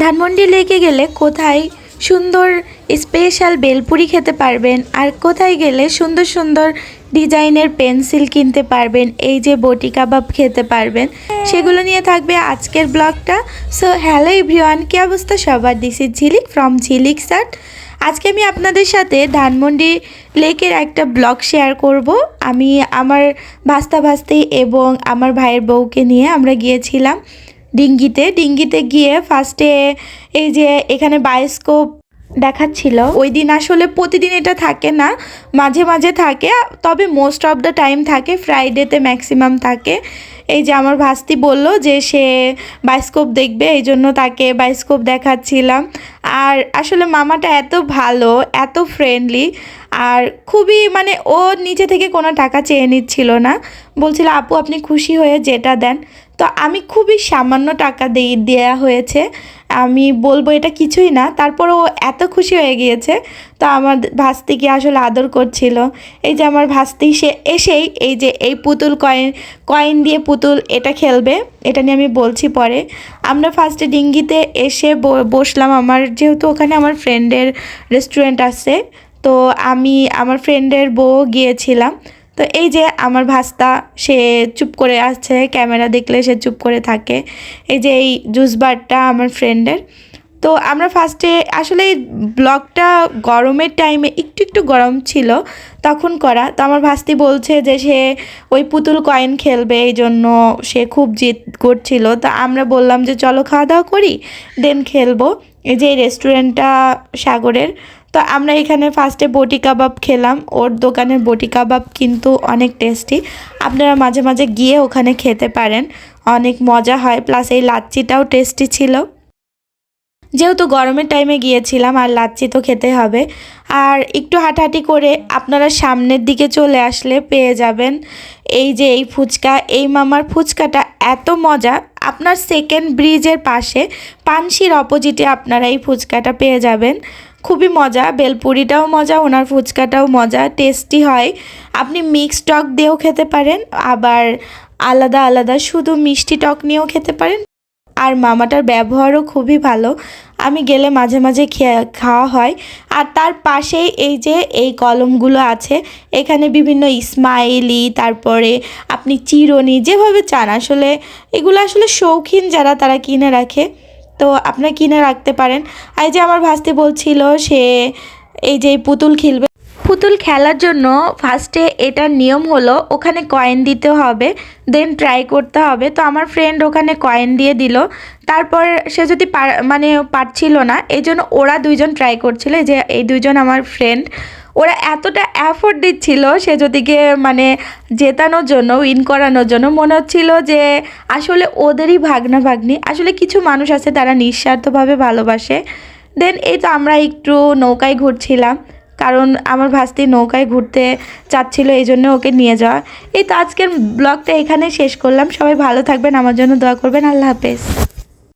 ধানমন্ডি লেকে গেলে কোথায় সুন্দর স্পেশাল বেলপুরি খেতে পারবেন? আর কোথায় গেলে সুন্দর সুন্দর ডিজাইনের পেন্সিল কিনতে পারবেন? এই যে বটি কাবাব খেতে পারবেন। সেগুলো নিয়ে থাকবে আজকের ব্লগটা। সো হ্যালো এভরিওয়ান কী অবস্থা সবার? দিস ইজ ঝিলিক ফ্রম ঝিলিক সাট আজকে আমি আপনাদের সাথে ধানমন্ডি লেকের একটা ব্লগ শেয়ার করব। আমি আমার ভাস্তা ভাস্তি এবং আমার ভাইয়ের বউকে নিয়ে আমরা গিয়েছিলাম। ডিঙ্গিতে ডিঙ্গিতে গিয়ে ফার্স্টে এই যে এখানে বায়োস্কোপ দেখাচ্ছিল। ওই দিন আসলে প্রতিদিন এটা থাকে না, মাঝে মাঝে থাকে, তবে মোস্ট অফ দ্য টাইম থাকে ফ্রাইডেতে ম্যাক্সিমাম থাকে। এই যে আমার ভাস্তি বলল যে সে বায়োস্কোপ দেখবে, এই জন্য তাকে বায়োস্কোপ দেখাচ্ছিলাম। আর আসলে মামাটা এত ভালো, এত ফ্রেন্ডলি আর খুবই মানে ও নিচে থেকে কোনো টাকা চেয়ে নিচ্ছিল না। বলছিল, আপু, আপনি খুশি হয়ে যেটা দেন। তো আমি খুবই সামান্য টাকা দিয়ে দেওয়া হয়েছে। আমি বলব এটা কিছুই না তারপর ও এত খুশি হয়ে গিয়েছে। তো আমার ভাস্তিকে আসলে আদর করছিল। এই যে আমার ভাস্তি, সে এসেই এই যে এই পুতুল কয়েন কয়েন দিয়ে পুতুল এটা খেলবে, এটা নিয়ে আমি বলছি পরে। আমরা ফার্স্টে ডিঙ্গিতে এসে বসলাম আমার, যেহেতু ওখানে আমার ফ্রেন্ডের রেস্টুরেন্ট আছে, তো আমি আমার ফ্রেন্ডের বউ গিয়েছিলাম। তো এই যে আমার ভাস্তা, সে চুপ করে আছে, ক্যামেরা দেখলে সে চুপ করে থাকে। এই যে এই জুস বারটা আমার ফ্রেন্ডের। তো আমরা ফার্স্টে আসলে এই ব্লগটা গরমের টাইমে একটু একটু গরম ছিল, তখন করা। তো আমার ভাস্তি বলছে যে সে ওই পুতুল কয়েন খেলবে, এই জন্য সে খুব জিদ করছিল। তো আমরা বললাম যে, চলো খাওয়া দাওয়া করি দেন খেলব। এই যে রেস্টুরেন্টটা সাগরের তো আমরা এখানে ফার্স্টে বটি কাবাব খেলাম। ওর দোকানের বটি কাবাব কিন্তু অনেক টেস্টি আপনারা মাঝে মাঝে গিয়ে ওখানে খেতে পারেন। অনেক মজা হয় প্লাস এই লাচ্চিটাও টেস্টি ছিল। যেহেতু গরমের টাইমে গিয়েছিলাম, আর লাচ্ছি তো খেতে হবে। আর একটু হাঁটাহাঁটি করে আপনারা সামনের দিকে চলে আসলে পেয়ে যাবেন। এই যে এই ফুচকা, এই মামার ফুচকাটা এত মজা। আপনার সেকেন্ড ব্রিজের পাশে, পানসির অপোজিটে আপনারা এই ফুচকাটা পেয়ে যাবেন। খুবই মজা, বেলপুরিটাও মজা, ওনার ফুচকাটাও মজা টেস্টি হয়। আপনি মিক্স টক দিয়েও খেতে পারেন, আবার আলাদা আলাদা শুধু মিষ্টি টক নিয়েও খেতে পারেন। আর মামাটার ব্যবহারও খুবই ভালো। আমি গেলে মাঝে মাঝে খাওয়া হয়। আর তার পাশেই এই যে, এই কলমগুলো আছে, এখানে বিভিন্ন ইসমাইলি তারপরে আপনি চিরনি, যেভাবে চান। আসলে এগুলো আসলে শৌখিন যারা, তারা কিনে রাখে। তো আপনারা কিনে রাখতে পারেন। আর যে আমার ভাস্তি বলছিল, সে এই যে পুতুল খেলবে পুতুল খেলার জন্য ফার্স্টে এটার নিয়ম হলো, ওখানে কয়েন দিতে হবে দেন ট্রাই করতে হবে। তো আমার ফ্রেন্ড ওখানে কয়েন দিয়ে দিল। তারপর সে যদি মানে পারছিল না এই জন্য ওরা দুইজন ট্রাই করছিল যে এই দুইজন আমার ফ্রেন্ড ওরা এতটা অ্যাফোর্ড দিচ্ছিল, সে যদিকে মানে জেতানোর জন্য উইন করানোর জন্য, মনে হচ্ছিল যে আসলে ওদেরই ভাগনা ভাগ্নি আসলে কিছু মানুষ আছে, তারা নিঃস্বার্থভাবে ভালোবাসে। দেন এই তো আমরা একটু নৌকায় ঘুরছিলাম। কারণ আমার ভাস্তি নৌকায় ঘুরতে চাচ্ছিল এই জন্য ওকে নিয়ে যাওয়া। এই তো আজকের ব্লগটা এখানে শেষ করলাম। সবাই ভালো থাকবেন, আমার জন্য দোয়া করবেন। আল্লাহ হাফেজ।